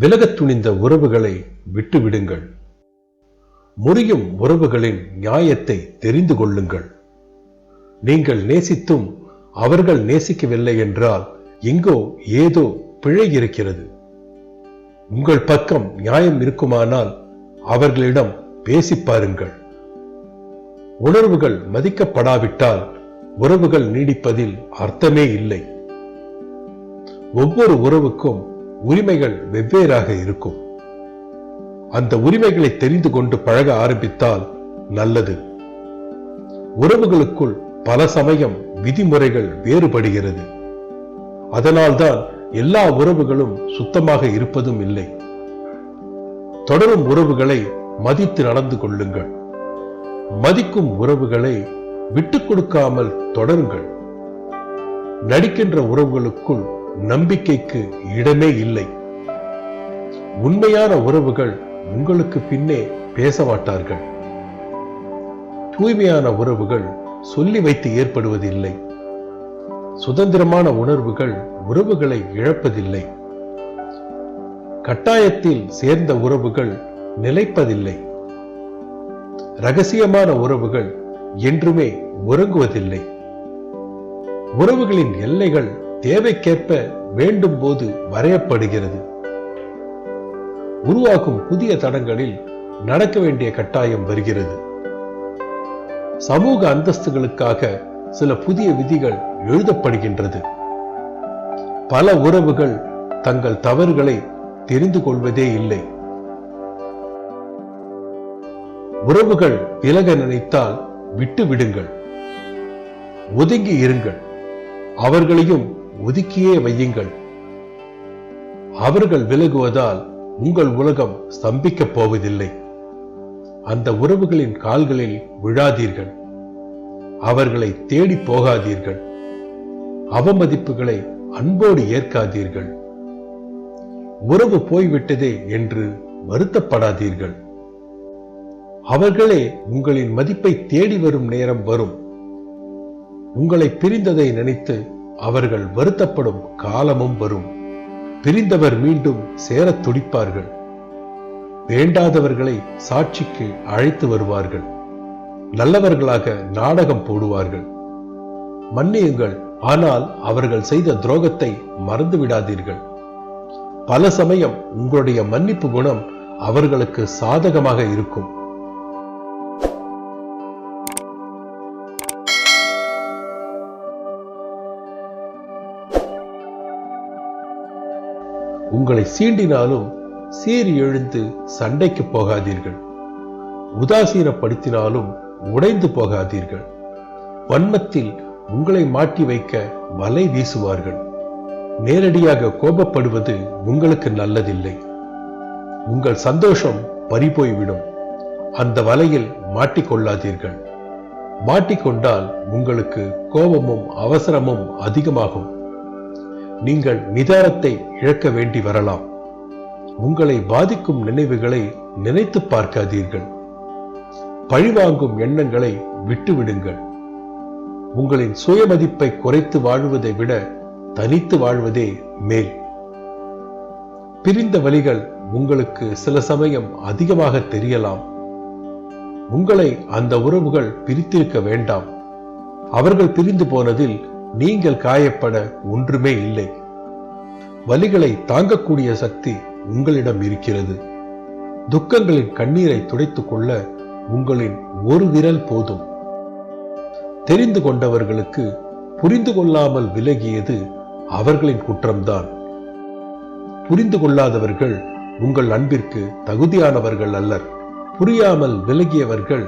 விலகத் துணிந்த உறவுகளை விட்டுவிடுங்கள். முறியும் உறவுகளின் நியாயத்தை தெரிந்து கொள்ளுங்கள். நீங்கள் நேசித்தும் அவர்கள் நேசிக்கவில்லை என்றால் எங்கோ ஏதோ பிழை இருக்கிறது. உங்கள் பக்கம் நியாயம் இருக்குமானால் அவர்களிடம் பேசி பாருங்கள். உணர்வுகள் மதிக்கப்படாவிட்டால் உறவுகள் நீடிப்பதில் அர்த்தமே இல்லை. ஒவ்வொரு உறவுக்கும் உரிமைகள் வெவ்வேறாக இருக்கும். அந்த உரிமைகளை தெரிந்து கொண்டு பழக ஆரம்பித்தால் நல்லது. உறவுகளுக்குள் பல சமயம் விதிமுறைகள் வேறுபடுகிறது. அதனால்தான் எல்லா உறவுகளும் சுத்தமாக இருப்பதும் இல்லை. தொடரும் உறவுகளை மதித்து நடந்து கொள்ளுங்கள். மதிக்கும் உறவுகளை விட்டுக் கொடுக்காமல் தொடருங்கள். நடிக்கின்ற உறவுகளுக்குள் நம்பிக்கைக்கு இடமே இல்லை. உண்மையான உறவுகள் உங்களுக்கு பின்னே பேச மாட்டார்கள். தூய்மையான உறவுகள் சொல்லி வைத்து ஏற்படுவதில்லை. சுதந்திரமான உணர்வுகள் உறவுகளை இழப்பதில்லை. கட்டாயத்தில் சேர்ந்த உறவுகள் நிலைப்பதில்லை. ரகசியமான உறவுகள் என்றுமே உறங்குவதில்லை. உறவுகளின் எல்லைகள் தேவைக்கேற்ப வேண்டும் போது வரையப்படுகிறது. உருவாக்கும் புதிய தடங்களில் நடக்க வேண்டிய கட்டாயம் வருகிறது. சமூக அந்தஸ்துகளுக்காக சில புதிய விதிகள் எழுதப்படுகின்றது. பல உறவுகள் தங்கள் தவறுகளை தெரிந்து கொள்வதே இல்லை. உறவுகள் விலக நினைத்தால் விட்டு விடுங்கள். ஒதுங்கி இருங்கள். அவர்களையும் ஒதுக்கியே வையுங்கள். அவர்கள் விலகுவதால் உங்கள் உலகம் ஸ்தம்பிக்கப் போவதில்லை. அந்த உறவுகளின் கால்களில் விழாதீர்கள். அவர்களை தேடி போகாதீர்கள். அவமதிப்புகளை அன்போடு ஏற்காதீர்கள். உறவு போய்விட்டதே என்று வருத்தப்படாதீர்கள். அவர்களே உங்களின் மதிப்பை தேடி வரும் நேரம் வரும். உங்களை பிரிந்ததை நினைத்து அவர்கள் வருத்தப்படும் காலமும் வரும். பிரிந்தவர் மீண்டும் சேரத் துடிப்பார்கள். வேண்டாதவர்களை சாட்சிக்கு அழைத்து வருவார்கள். நல்லவர்களாக நாடகம் போடுவார்கள். மன்னியுங்கள் ஆனால் அவர்கள் செய்த துரோகத்தை மறந்து விடாதீர்கள். பல சமயம் உங்களுடைய மன்னிப்பு குணம் அவர்களுக்கு சாதகமாக இருக்கும். உங்களை சீண்டினாலும் சீறி எழுந்து சண்டைக்கு போகாதீர்கள். உதாசீனப்படுத்தினாலும் உடைந்து போகாதீர்கள். வன்மத்தில் உங்களை மாட்டி வைக்க வலை வீசுவார்கள். நேரடியாக கோபப்படுவது உங்களுக்கு நல்லதில்லை. உங்கள் சந்தோஷம் பறிபோய்விடும். அந்த வலையில் மாட்டிக்கொள்ளாதீர்கள். மாட்டிக்கொண்டால் உங்களுக்கு கோபமும் அவசரமும் அதிகமாகும். நீங்கள் நிதானத்தை இழக்க வேண்டி வரலாம். உங்களை பாதிக்கும் நினைவுகளை நினைத்து பார்க்காதீர்கள். பழிவாங்கும் எண்ணங்களை விட்டுவிடுங்கள். உங்களின் சுயமதிப்பை குறைத்து வாழ்வதை விட தனித்து வாழ்வதே மேல். பிரிந்த வழிகள் உங்களுக்கு சில சமயம் அதிகமாக தெரியலாம். உங்களை அந்த உறவுகள் பிரித்திருக்க வேண்டாம். அவர்கள் பிரிந்து போனதில் நீங்கள் காயப்பட ஒன்றுமே இல்லை. வலிகளை தாங்கக்கூடிய சக்தி உங்களிடம் இருக்கிறது. துக்கங்களின் கண்ணீரை துடைத்துக் கொள்ள உங்களின் ஒரு விரல் போதும். தெரிந்து கொண்டவர்களுக்கு புரிந்து கொள்ளாமல் விலகியது அவர்களின் குற்றம்தான். புரிந்து கொள்ளாதவர்கள் உங்கள் அன்பிற்கு தகுதியானவர்கள் அல்லர். புரியாமல் விலகியவர்கள்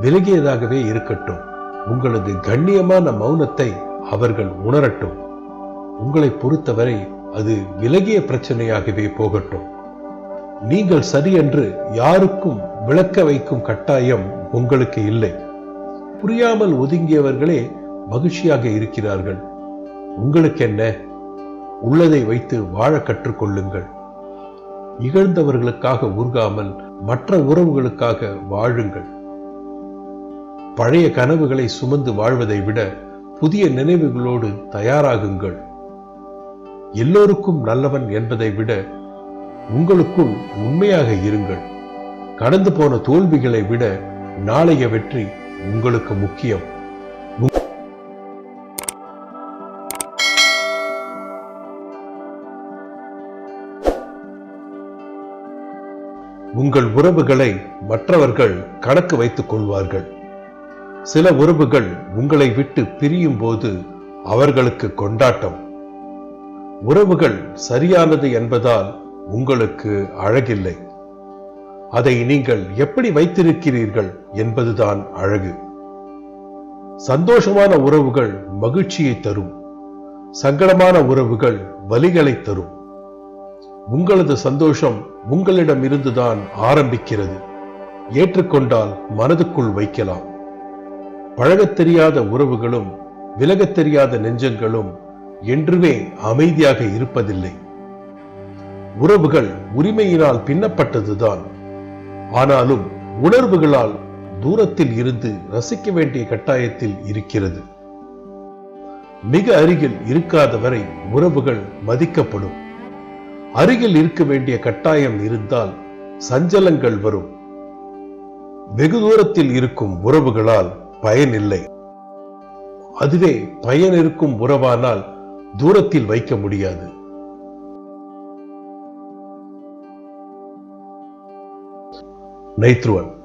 விலகியதாகவே இருக்கட்டும். உங்களது கண்ணியமான மௌனத்தை அவர்கள் உணரட்டும். உங்களை பொறுத்தவரை அது விலகிய பிரச்சனையாகவே போகட்டும். நீங்கள் சரியென்று யாருக்கும் விளக்க வைக்கும் கட்டாயம் உங்களுக்கு இல்லை. புரியாமல் ஒதுங்கியவர்களே மகிழ்ச்சியாக இருக்கிறார்கள். உங்களுக்கு என்ன உள்ளதை வைத்து வாழ கற்றுக்கொள்ளுங்கள். இகழ்ந்தவர்களுக்காக உருகாமல் மற்ற உறவுகளுக்காக வாழுங்கள். பழைய கனவுகளை சுமந்து வாழ்வதை விட புதிய நினைவுகளோடு தயாராகுங்கள். எல்லோருக்கும் நல்லவன் என்பதை விட உங்களுக்குள் உண்மையாக இருங்கள். கடந்து போன தோல்விகளை விட நாளைய வெற்றி உங்களுக்கு முக்கியம். உங்கள் உறவுகளை மற்றவர்கள் கணக்கு வைத்துக் கொள்வார்கள். சில உறவுகள் உங்களை விட்டு பிரியும் போது அவர்களுக்கு கொண்டாட்டம். உறவுகள் சரியானது என்பதால் உங்களுக்கு அழகில்லை. அதை நீங்கள் எப்படி வைத்திருக்கிறீர்கள் என்பதுதான் அழகு. சந்தோஷமான உறவுகள் மகிழ்ச்சியை தரும். சங்கடமான உறவுகள் வலிகளை தரும். உங்களது சந்தோஷம் உங்களிடம் இருந்துதான் ஆரம்பிக்கிறது. ஏற்றுக்கொண்டால் மனதுக்குள் வைக்கலாம். பழகத் தெரியாத உறவுகளும் விலகத் தெரியாத நெஞ்சங்களும் என்றுமே அமைதியாக இருப்பதில்லை. உறவுகள் உரிமையினால் பின்னப்பட்டதுதான். ஆனாலும் உணர்வுகளால் தூரத்தில் இருந்து ரசிக்க வேண்டிய கட்டாயத்தில் இருக்கிறது. மிக அருகில் இருக்காத வரை உறவுகள் மதிக்கப்படும். அருகில் இருக்க வேண்டிய கட்டாயம் இருந்தால் சஞ்சலங்கள் வரும். வெகு தூரத்தில் இருக்கும் உறவுகளால் பயன் இல்லை அதுவே பயன் இருக்கும் உறவானால் தூரத்தில் வைக்க முடியாது. நைத்ருவன்.